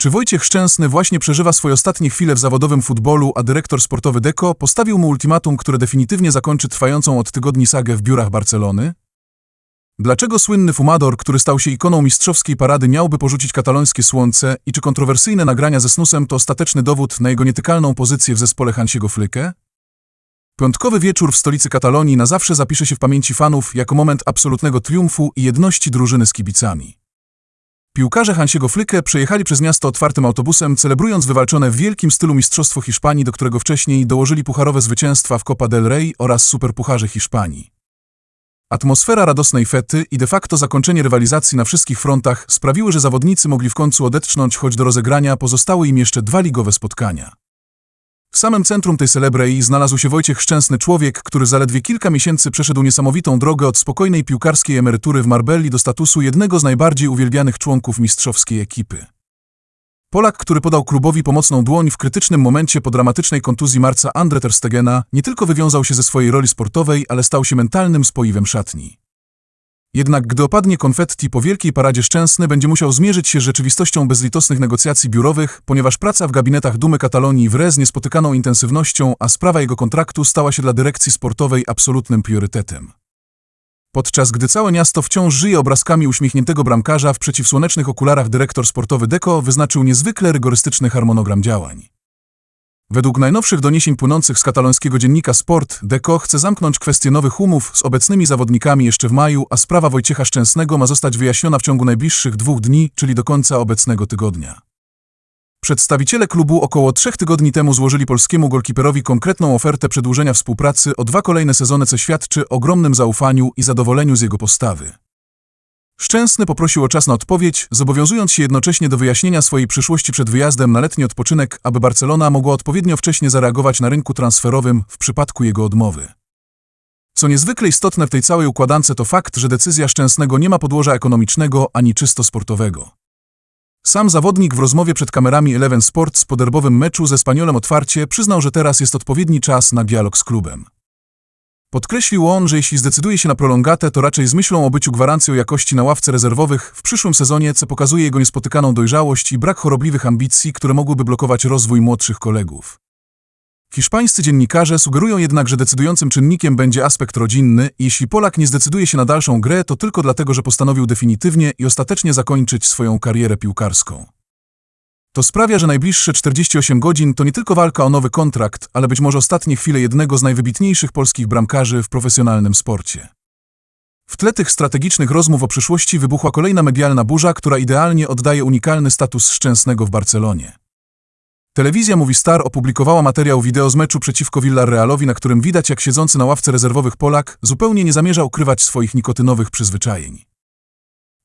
Czy Wojciech Szczęsny właśnie przeżywa swoje ostatnie chwile w zawodowym futbolu, a dyrektor sportowy Deco postawił mu ultimatum, które definitywnie zakończy trwającą od tygodni sagę w biurach Barcelony? Dlaczego słynny fumador, który stał się ikoną mistrzowskiej parady, miałby porzucić katalońskie słońce i czy kontrowersyjne nagrania ze snusem to ostateczny dowód na jego nietykalną pozycję w zespole Hansiego Flyke? Piątkowy wieczór w stolicy Katalonii na zawsze zapisze się w pamięci fanów jako moment absolutnego triumfu i jedności drużyny z kibicami. Piłkarze Hansiego Flyke przejechali przez miasto otwartym autobusem, celebrując wywalczone w wielkim stylu Mistrzostwo Hiszpanii, do którego wcześniej dołożyli pucharowe zwycięstwa w Copa del Rey oraz Superpucharze Hiszpanii. Atmosfera radosnej fety i de facto zakończenie rywalizacji na wszystkich frontach sprawiły, że zawodnicy mogli w końcu odetchnąć, choć do rozegrania pozostały im jeszcze dwa ligowe spotkania. W samym centrum tej celebrei znalazł się Wojciech Szczęsny człowiek, który zaledwie kilka miesięcy przeszedł niesamowitą drogę od spokojnej piłkarskiej emerytury w Marbelli do statusu jednego z najbardziej uwielbianych członków mistrzowskiej ekipy. Polak, który podał klubowi pomocną dłoń w krytycznym momencie po dramatycznej kontuzji marca Andre Ter Stegena, nie tylko wywiązał się ze swojej roli sportowej, ale stał się mentalnym spoiwem szatni. Jednak gdy opadnie konfetti po wielkiej paradzie Szczęsny będzie musiał zmierzyć się z rzeczywistością bezlitosnych negocjacji biurowych, ponieważ praca w gabinetach Dumy Katalonii wre z niespotykaną intensywnością, a sprawa jego kontraktu stała się dla dyrekcji sportowej absolutnym priorytetem. Podczas gdy całe miasto wciąż żyje obrazkami uśmiechniętego bramkarza, w przeciwsłonecznych okularach dyrektor sportowy Deco wyznaczył niezwykle rygorystyczny harmonogram działań. Według najnowszych doniesień płynących z katalońskiego dziennika Sport, Deco chce zamknąć kwestię nowych umów z obecnymi zawodnikami jeszcze w maju, a sprawa Wojciecha Szczęsnego ma zostać wyjaśniona w ciągu najbliższych dwóch dni, czyli do końca obecnego tygodnia. Przedstawiciele klubu około trzech tygodni temu złożyli polskiemu golkiperowi konkretną ofertę przedłużenia współpracy o dwa kolejne sezony, co świadczy o ogromnym zaufaniu i zadowoleniu z jego postawy. Szczęsny poprosił o czas na odpowiedź, zobowiązując się jednocześnie do wyjaśnienia swojej przyszłości przed wyjazdem na letni odpoczynek, aby Barcelona mogła odpowiednio wcześnie zareagować na rynku transferowym w przypadku jego odmowy. Co niezwykle istotne w tej całej układance to fakt, że decyzja Szczęsnego nie ma podłoża ekonomicznego ani czysto sportowego. Sam zawodnik w rozmowie przed kamerami Eleven Sports po derbowym meczu ze Spaniolem otwarcie przyznał, że teraz jest odpowiedni czas na dialog z klubem. Podkreślił on, że jeśli zdecyduje się na prolongatę, to raczej z myślą o byciu gwarancją jakości na ławce rezerwowych w przyszłym sezonie, co pokazuje jego niespotykaną dojrzałość i brak chorobliwych ambicji, które mogłyby blokować rozwój młodszych kolegów. Hiszpańscy dziennikarze sugerują jednak, że decydującym czynnikiem będzie aspekt rodzinny jeśli Polak nie zdecyduje się na dalszą grę, to tylko dlatego, że postanowił definitywnie i ostatecznie zakończyć swoją karierę piłkarską. To sprawia, że najbliższe 48 godzin to nie tylko walka o nowy kontrakt, ale być może ostatnie chwile jednego z najwybitniejszych polskich bramkarzy w profesjonalnym sporcie. W tle tych strategicznych rozmów o przyszłości wybuchła kolejna medialna burza, która idealnie oddaje unikalny status Szczęsnego w Barcelonie. Telewizja Movistar opublikowała materiał wideo z meczu przeciwko Villarrealowi, na którym widać, jak siedzący na ławce rezerwowych Polak zupełnie nie zamierza ukrywać swoich nikotynowych przyzwyczajeń.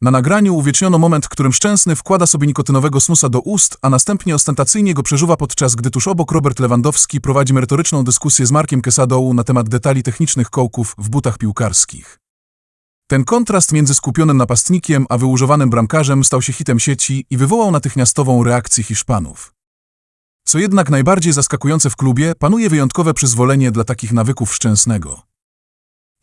Na nagraniu uwieczniono moment, w którym Szczęsny wkłada sobie nikotynowego snusa do ust, a następnie ostentacyjnie go przeżuwa, podczas gdy tuż obok Robert Lewandowski prowadzi merytoryczną dyskusję z Markiem Quesadą na temat detali technicznych kołków w butach piłkarskich. Ten kontrast między skupionym napastnikiem a wyłużowanym bramkarzem stał się hitem sieci i wywołał natychmiastową reakcję Hiszpanów. Co jednak najbardziej zaskakujące w klubie, panuje wyjątkowe przyzwolenie dla takich nawyków Szczęsnego.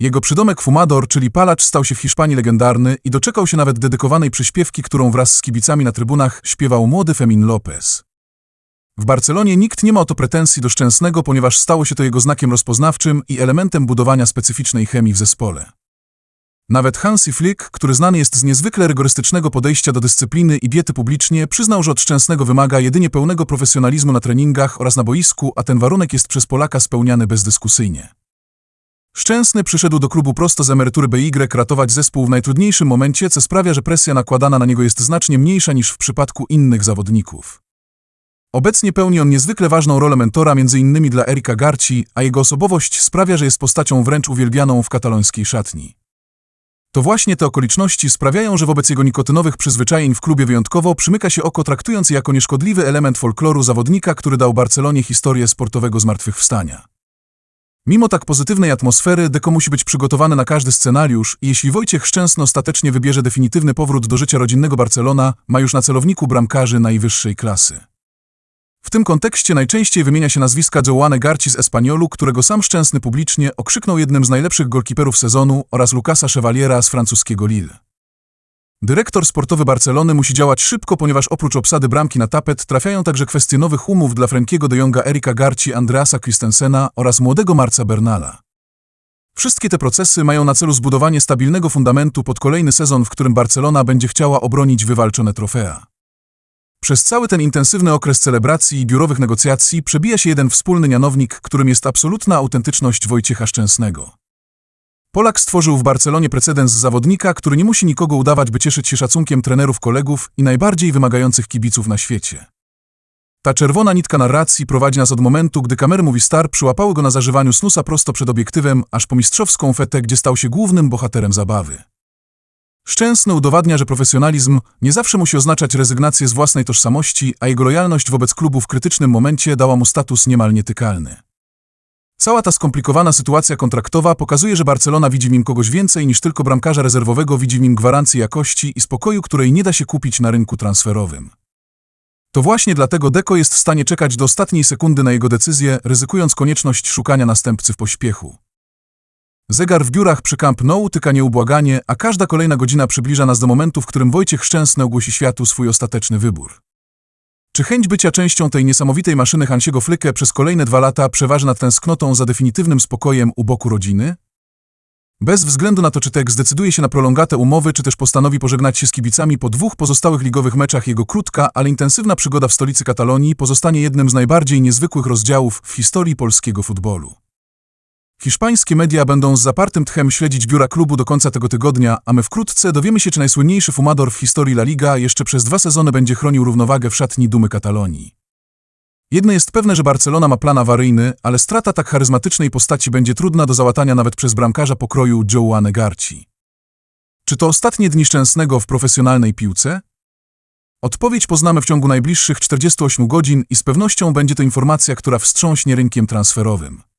Jego przydomek Fumador, czyli palacz, stał się w Hiszpanii legendarny i doczekał się nawet dedykowanej przyśpiewki, którą wraz z kibicami na trybunach śpiewał młody Femin Lopez. W Barcelonie nikt nie ma o to pretensji do Szczęsnego, ponieważ stało się to jego znakiem rozpoznawczym i elementem budowania specyficznej chemii w zespole. Nawet Hansi Flick, który znany jest z niezwykle rygorystycznego podejścia do dyscypliny i diety publicznie, przyznał, że od Szczęsnego wymaga jedynie pełnego profesjonalizmu na treningach oraz na boisku, a ten warunek jest przez Polaka spełniany bezdyskusyjnie. Szczęsny przyszedł do klubu prosto z emerytury BY ratować zespół w najtrudniejszym momencie, co sprawia, że presja nakładana na niego jest znacznie mniejsza niż w przypadku innych zawodników. Obecnie pełni on niezwykle ważną rolę mentora m.in. dla Erika Garci, a jego osobowość sprawia, że jest postacią wręcz uwielbianą w katalońskiej szatni. To właśnie te okoliczności sprawiają, że wobec jego nikotynowych przyzwyczajeń w klubie wyjątkowo przymyka się oko traktując jako nieszkodliwy element folkloru zawodnika, który dał Barcelonie historię sportowego zmartwychwstania. Mimo tak pozytywnej atmosfery, Deko musi być przygotowany na każdy scenariusz i jeśli Wojciech Szczęsny ostatecznie wybierze definitywny powrót do życia rodzinnego Barcelona, ma już na celowniku bramkarzy najwyższej klasy. W tym kontekście najczęściej wymienia się nazwiska Joane Garci z Espaniolu, którego sam Szczęsny publicznie okrzyknął jednym z najlepszych golkiperów sezonu oraz Lucasa Chevaliera z francuskiego Lille. Dyrektor sportowy Barcelony musi działać szybko, ponieważ oprócz obsady bramki na tapet trafiają także kwestie nowych umów dla Frankiego de Jonga, Erika Garci, Andreasa Christensena oraz młodego Marca Bernala. Wszystkie te procesy mają na celu zbudowanie stabilnego fundamentu pod kolejny sezon, w którym Barcelona będzie chciała obronić wywalczone trofea. Przez cały ten intensywny okres celebracji i biurowych negocjacji przebija się jeden wspólny mianownik, którym jest absolutna autentyczność Wojciecha Szczęsnego. Polak stworzył w Barcelonie precedens zawodnika, który nie musi nikogo udawać, by cieszyć się szacunkiem trenerów, kolegów i najbardziej wymagających kibiców na świecie. Ta czerwona nitka narracji prowadzi nas od momentu, gdy kamery Movistar przyłapały go na zażywaniu snusa prosto przed obiektywem, aż po mistrzowską fetę, gdzie stał się głównym bohaterem zabawy. Szczęsny udowadnia, że profesjonalizm nie zawsze musi oznaczać rezygnację z własnej tożsamości, a jego lojalność wobec klubu w krytycznym momencie dała mu status niemal nietykalny. Cała ta skomplikowana sytuacja kontraktowa pokazuje, że Barcelona widzi w nim kogoś więcej niż tylko bramkarza rezerwowego, widzi w nim gwarancję jakości i spokoju, której nie da się kupić na rynku transferowym. To właśnie dlatego Deco jest w stanie czekać do ostatniej sekundy na jego decyzję, ryzykując konieczność szukania następcy w pośpiechu. Zegar w biurach przy Camp Nou tyka nieubłaganie, a każda kolejna godzina przybliża nas do momentu, w którym Wojciech Szczęsny ogłosi światu swój ostateczny wybór. Czy chęć bycia częścią tej niesamowitej maszyny Hansiego Flyke przez kolejne dwa lata przeważy nad tęsknotą za definitywnym spokojem u boku rodziny? Bez względu na to, czy Tek zdecyduje się na prolongatę umowy, czy też postanowi pożegnać się z kibicami po dwóch pozostałych ligowych meczach, jego krótka, ale intensywna przygoda w stolicy Katalonii pozostanie jednym z najbardziej niezwykłych rozdziałów w historii polskiego futbolu. Hiszpańskie media będą z zapartym tchem śledzić biura klubu do końca tego tygodnia, a my wkrótce dowiemy się, czy najsłynniejszy fumador w historii La Liga jeszcze przez dwa sezony będzie chronił równowagę w szatni dumy Katalonii. Jedno jest pewne, że Barcelona ma plan awaryjny, ale strata tak charyzmatycznej postaci będzie trudna do załatania nawet przez bramkarza pokroju Joe'ane Garci. Czy to ostatnie dni Szczęsnego w profesjonalnej piłce? Odpowiedź poznamy w ciągu najbliższych 48 godzin i z pewnością będzie to informacja, która wstrząśnie rynkiem transferowym.